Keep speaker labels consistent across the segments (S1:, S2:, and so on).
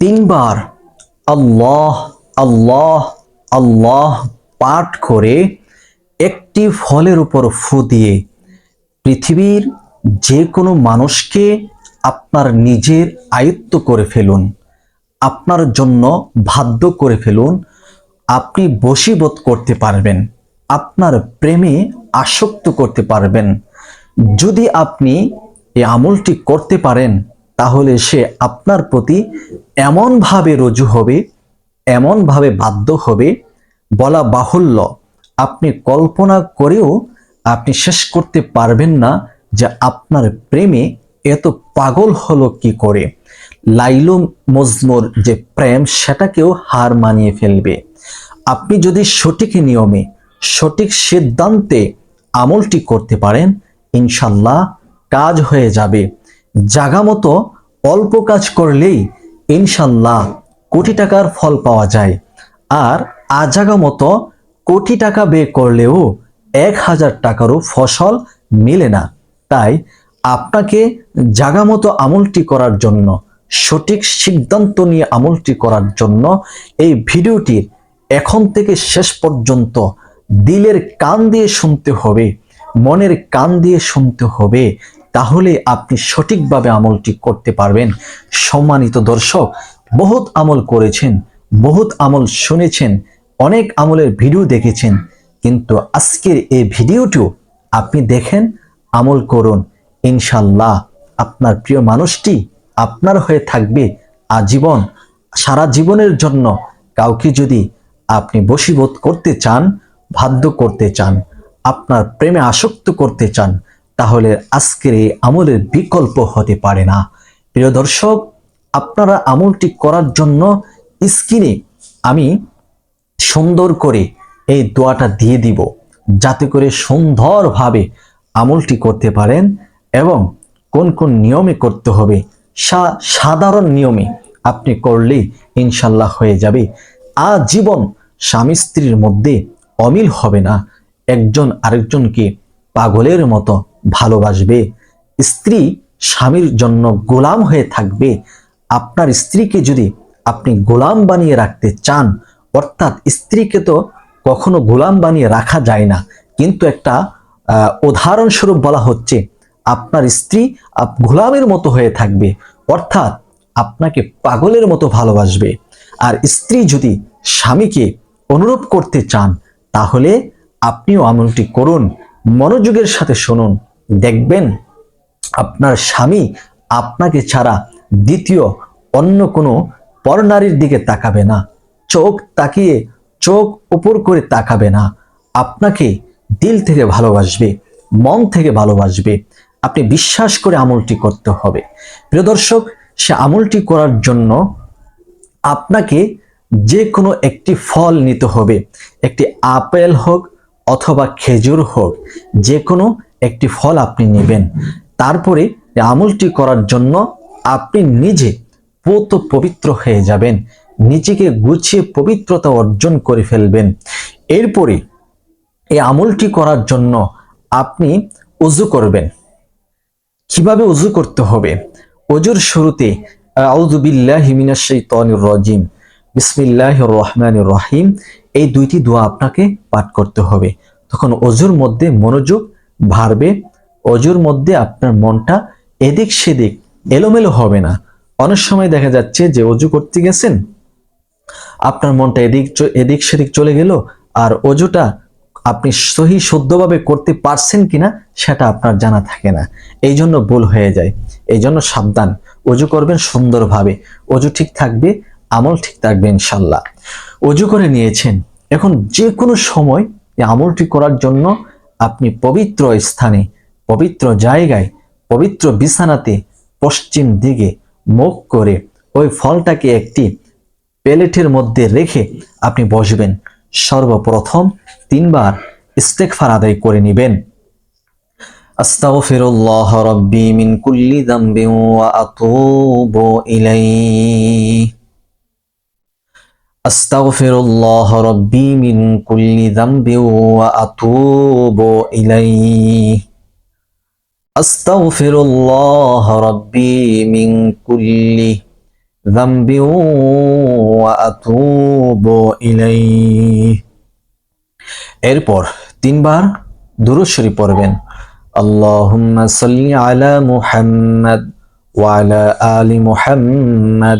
S1: তিনবার আল্লাহ আল্লাহ আল্লাহ পাঠ করে একটি ফলের উপর ফু দিয়ে পৃথিবীর যে কোনো মানুষকে আপনার নিজের আয়ত্ত করে ফেলুন, আপনার জন্য বাধ্য করে ফেলুন, আপনি বশীবোধ করতে পারবেন, আপনার প্রেমে আসক্ত করতে পারবেন। যদি আপনি এই আমলটি করতে পারেন তাহলে সে আপনার প্রতি এমনভাবে রজু হবে, এমনভাবে বাধ্য হবে। বলা বাহুল্য, আপনি কল্পনা করেও আপনি শেষ করতে পারবেন না যে আপনার প্রেমে এত পাগল হলো কি করে। লাইলু মজমুর যে প্রেম, সেটাকেও হার মানিয়ে ফেলবে। আপনি যদি সঠিক নিয়মে, সঠিক সিদ্ধান্তে আমলটি করতে পারেন, ইনশাল্লাহ কাজ হয়ে যাবে। জাগা মতো অল্প কাজ করলেই ইনশাল্লাহ কোটি টাকার ফল পাওয়া যায়। আর আজাগা মতো কোটি টাকা ব্যয় করলেও এক হাজার টাকারও ফসল মিলে না। তাই আপনাকে জাগা মতো আমলটি করার জন্য, সঠিক সিদ্ধান্ত নিয়ে আমলটি করার জন্য এই ভিডিওটির এখন থেকে শেষ পর্যন্ত দিলের কান দিয়ে শুনতে হবে, মনের কান দিয়ে শুনতে হবে। তাহলে আপনি সঠিকভাবে আমলটি করতে পারবেন। সম্মানিত দর্শক, বহুত আমল করেছেন, বহুত আমল শুনেছেন, অনেক আমলের ভিডিও দেখেছেন, কিন্তু আজকের এই ভিডিওটিও আপনি দেখেন, আমল করুন। ইনশাল্লাহ আপনার প্রিয় মানুষটি আপনার হয়ে থাকবে আজীবন, সারা জীবনের জন্য। কাউকে যদি আপনি বশীবোধ করতে চান, বাধ্য করতে চান, আপনার প্রেমে আসক্ত করতে চান তাহলে আজকের এই আমলের বিকল্প হতে পারে না। প্রিয় দর্শক, আপনারা আমলটি করার জন্য স্ক্রিনে আমি সুন্দর করে এই দোয়াটা দিয়ে দিব, যাতে করে সুন্দরভাবে আমলটি করতে পারেন এবং কোন কোন নিয়মে করতে হবে সাধারণ নিয়মে আপনি করলে ইনশাল্লাহ হয়ে যাবে। আজীবন স্বামী স্ত্রীর মধ্যে অমিল হবে না। একজন আরেকজনকে পাগলের মতো ভালোবাসবে। স্ত্রী স্বামীর জন্য গোলাম হয়ে থাকবে। আপনার স্ত্রীকে যদি আপনি গোলাম বানিয়ে রাখতে চান, অর্থাৎ স্ত্রীকে তো কখনো গোলাম বানিয়ে রাখা যায় না, কিন্তু একটা উদাহরণস্বরূপ বলা হচ্ছে, আপনার স্ত্রী গোলামের মতো হয়ে থাকবে, অর্থাৎ আপনাকে পাগলের মতো ভালোবাসবে। আর স্ত্রী যদি স্বামীকে অনুরূপ করতে চান, তাহলে আপনিও আমলটি করুন। মনোযোগের সাথে শুনুন। দেখবেন আপনার স্বামী আপনাকে ছাড়া দ্বিতীয় অন্য কোনো পরনারীর দিকে তাকাবে না। চোখ তাকিয়ে চোখ উপর করে তাকাবে না। আপনাকে দিল থেকে ভালোবাসবে, মন থেকে ভালোবাসবে। আপনি বিশ্বাস করে আমলটি করতে হবে। প্রিয় দর্শক, সে আমলটি করার জন্য আপনাকে যে কোনো একটি ফল নিতে হবে। একটি আপেল হোক অথবা খেজুর হোক যে কোনো একটি ফল আপনি নেবেন। তারপরে আমলটি করার জন্য আপনি নিজে পত পবিত্র হয়ে যাবেন। নিজেকে গুছিয়ে পবিত্রতা অর্জন করে ফেলবেন। এরপরে এই আমলটি করার জন্য আপনি উজু করবেন। কীভাবে উজু করতে হবে? অজুর শুরুতে রাজিম। বিসমিল্লাহির রহমানির রহিম। এই দুইটি দোয়া আপনাকে পাঠ করতে হবে। তখন অজুর মধ্যে মনোযোগ বাড়বে অজুর মধ্যে আপনার মনটা এদিক সেদিক এলোমেলো হবে না। অনেক সময় দেখা যাচ্ছে যে অজু করতে গেছেন, আপনার মনটা এদিক এদিক সেদিক চলে গেল আর অজুটা আপনি সহি শুদ্ধভাবে করতে পারছেন কিনা সেটা আপনার জানা থাকে না। এই জন্য ভুল হয়ে যায়। এই জন্য সাবধান। অজু করবেন সুন্দরভাবে। অজু ঠিক থাকবে, আমল ঠিক থাকবে ইনশাল্লাহ। অজু করে নিয়েছেন। এখন যে কোনো সময় আমলটি করার জন্য আপনি পবিত্র স্থানে, পবিত্র জায়গায়, পবিত্র বিছানাতে পশ্চিম দিকে মুখ করে ওই ফলটাকে একটি প্লেটের মধ্যে রেখে আপনি বসবেন। সর্বপ্রথম তিনবার ইস্তেকফার আদায় করে নেবেন। আস্তাগফিরুল্লাহ রাব্বি মিন কুল্লি যামবিন ওয়া আতুবু ইলাইহি। আস্তাগফিরুল্লাহ রাব্বি মিন কুল্লি যামবিন ওয়া আতুবু ইলাইহি আস্তাগফিরুল্লাহ রাব্বি মিন কুল্লি ذنب وأتوب إليه এরপর তিনবার দুরূদ শরীফ পড়বেন আল্লাহুম্মা সাল্লি আলা মুহাম্মাদ ওয়া আলা আলি মুহাম্মাদ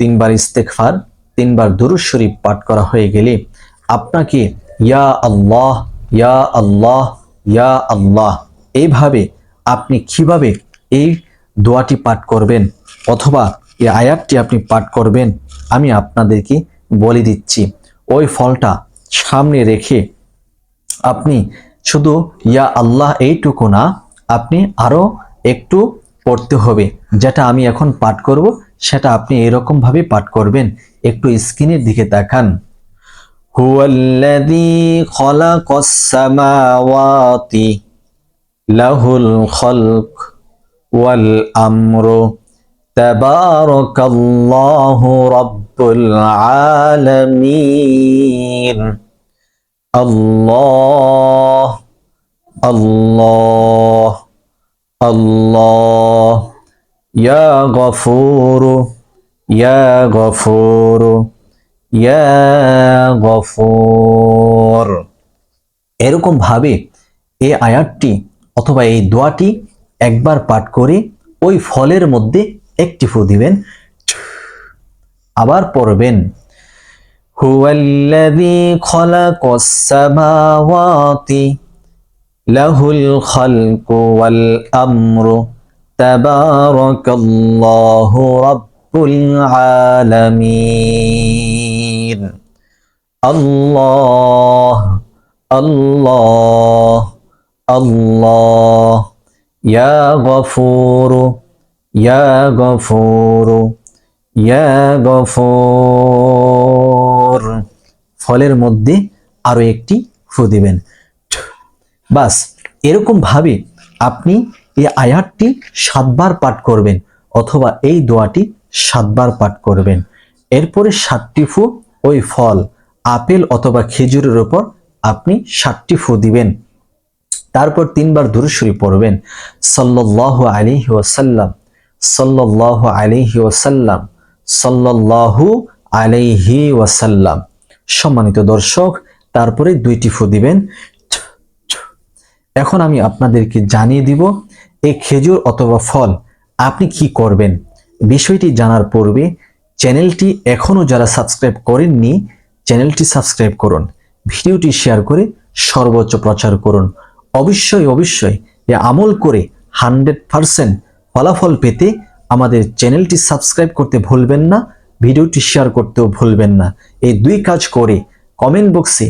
S1: তিনবার ইস্তেগফার, তিনবার দুরূদ শরীফ পাঠ করা হয়ে গেলে আপনাকে ইয়া আল্লাহ ইয়া আল্লাহ ইয়া আল্লাহ এইভাবে আপনি কীভাবে এই দোয়াটি পাঠ করবেন অথবা এই আয়াতটি আপনি পাঠ করবেন আমি আপনাদেরকে বলে দিচ্ছি। ওই ফলটা সামনে রেখে আপনি শুধু ইয়া আল্লাহ এইটুকু না, আপনি আরও একটু পড়তে হবে, যেটা আমি এখন পাঠ করব। সেটা আপনি এরকম ভাবে পাঠ করবেন। একটু স্ক্রিনের দিকে তাকান হুয়াল্লাযী খালাকাস সামাওয়াতি, লাহুল খলক ওয়াল আমরু, তাবারাকাল্লাহু রাব্বুল আলামিন। আল্লাহ আল্লাহ আল্লাহ। ইয়া গফুরু ইয়া গফুরু ইয়া গফুর এরকম ভাবে এই আয়াতটি অথবা এই দোয়াটি একবার পাঠ করে ওই ফলের মধ্যে একটি ফু দিবেন আবার পড়বেন هو الذي خلق السماوات له الخلق والأمر تبارك الله رب العالمين الله الله الله يا غفور يا غفور ইয়া গফর ফলের মধ্যে আরো একটি ফু দিবেন বাস এরকম ভাবে আপনি এই আয়াতটি সাতবার পাঠ করবেন অথবা এই দোয়াটি সাতবার পাঠ করবেন। এরপরে সাতটি ফু ওই ফল, আপেল অথবা খেজুরের উপর আপনি সাতটি ফু দিবেন। তারপর তিনবার দুরুশ্বরী পড়বেন। সাল্লাল্লাহু আলাইহি ওয়াসাল্লাম, সাল্লাল্লাহু আলাইহি ওয়াসাল্লাম, সাল্লাল্লাহু আলাইহি ওয়াসাল্লাম। সম্মানিত দর্শক, তারপরে দুইটি ফু দিবেন। এখন আমি আপনাদেরকে জানিয়ে দিব এই খেজুর অথবা ফল আপনি কি করবেন? বিষয়টি জানার পূর্বে চ্যানেলটি এখনও যারা সাবস্ক্রাইব করেননি, চ্যানেলটি সাবস্ক্রাইব করুন। ভিডিওটি শেয়ার করে সর্বোচ্চ প্রচার করুন। অবশ্যই অবশ্যই এ আমল করে হান্ড্রেড পারসেন্ট ফলাফল পেতে আমাদের চ্যানেলটি সাবস্ক্রাইব করতে ভুলবেন না, ভিডিওটি শেয়ার করতেও ভুলবেন না। এই দুই কাজ করে কমেন্ট বক্সে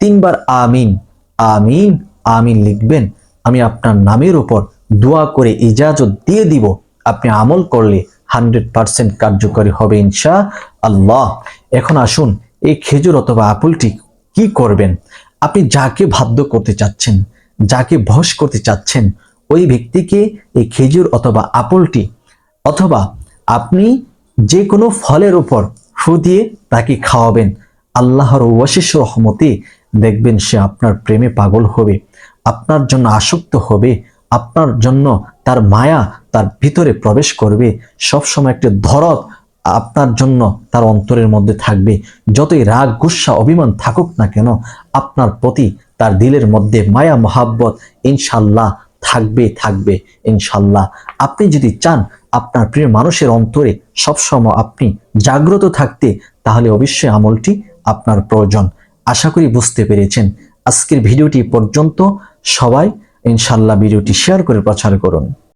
S1: তিনবার আমিন আমিন আমিন লিখবেন। আমি আপনার নামের উপর দোয়া করে ইজাজত দিয়ে দিব। আপনি আমল করলে হান্ড্রেড পারসেন্ট কার্যকরী হবে ইনশা আল্লাহ। এখন আসুন, এই খেজুর অথবা আপেলটি কি করবেন? আপনি যাকে বাধ্য করতে চাচ্ছেন, যাকে ভস করতে চাচ্ছেন, ওই ব্যক্তিকে এই খেজুর অথবা আপেলটি অথবা আপনি যে কোনো ফলের উপর ফু দিয়ে তাকে খাওয়াবেন। আল্লাহর ওয়াশিস রহমতে দেখবেন সে আপনার প্রেমে পাগল হবে, আপনার জন্য আসক্ত হবে আপনার জন্য তার মায়া তার ভিতরে প্রবেশ করবে। সবসময় একটি ধরত আপনার জন্য তার অন্তরের মধ্যে থাকবে। যতই রাগ, গুসা, অভিমান থাকুক না কেন, আপনার প্রতি তার দিলের মধ্যে মায়া, মহাব্বত ইনশাল্লাহ থাকবে থাকবে, ইনশাল্লাহ। আপনি যদি চান আপনার প্রিয় মানুষের অন্তরে সবসময় আপনি জাগ্রত থাকতে, তাহলে অবশ্যই আমলটি আপনার প্রয়োজন। আশা করি বুঝতে পেরেছেন। আজকের ভিডিওটি পর্যন্ত সবাই ইনশাল্লাহ ভিডিওটি শেয়ার করে প্রচার করুন।